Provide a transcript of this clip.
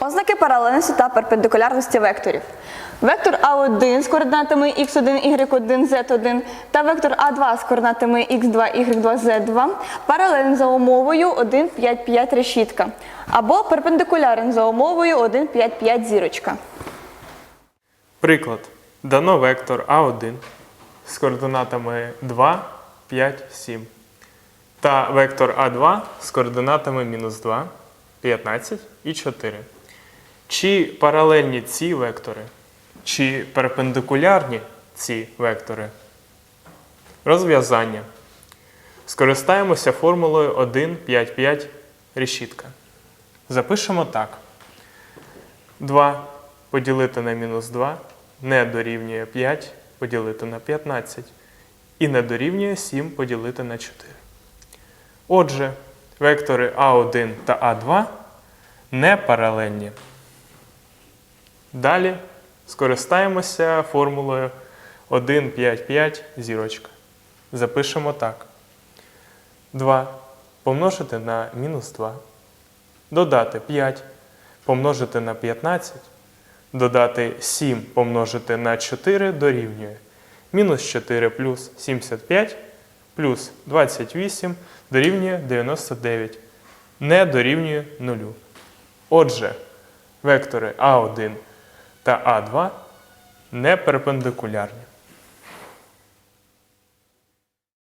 Ознаки паралельності та перпендикулярності векторів. Вектор А1 з координатами x1, y1, z1 та вектор А2 з координатами x2, y2, z2 паралельні за умовою 1, 5, 5 решітка або перпендикулярні за умовою 1, 5, 5 зірочка. Приклад. Дано вектор А1 з координатами 2, 5, 7 та вектор А2 з координатами мінус 2, 15 і 4. Чи паралельні ці вектори, чи перпендикулярні ці вектори? Розв'язання. Скористаємося формулою 1, 5, 5 решітка. Запишемо так. 2 поділити на мінус 2 не дорівнює 5 поділити на 15 і не дорівнює 7 поділити на 4. Отже, вектори А1 та А2 не паралельні. Далі скористаємося формулою 1, 5, 5 зірочка. Запишемо так. 2 помножити на мінус 2. Додати 5 помножити на 15, додати 7 помножити на 4 дорівнює. Мінус 4 плюс 75 плюс 28 дорівнює 99. Не дорівнює 0. Отже, вектори А1 та А2 не перпендикулярні.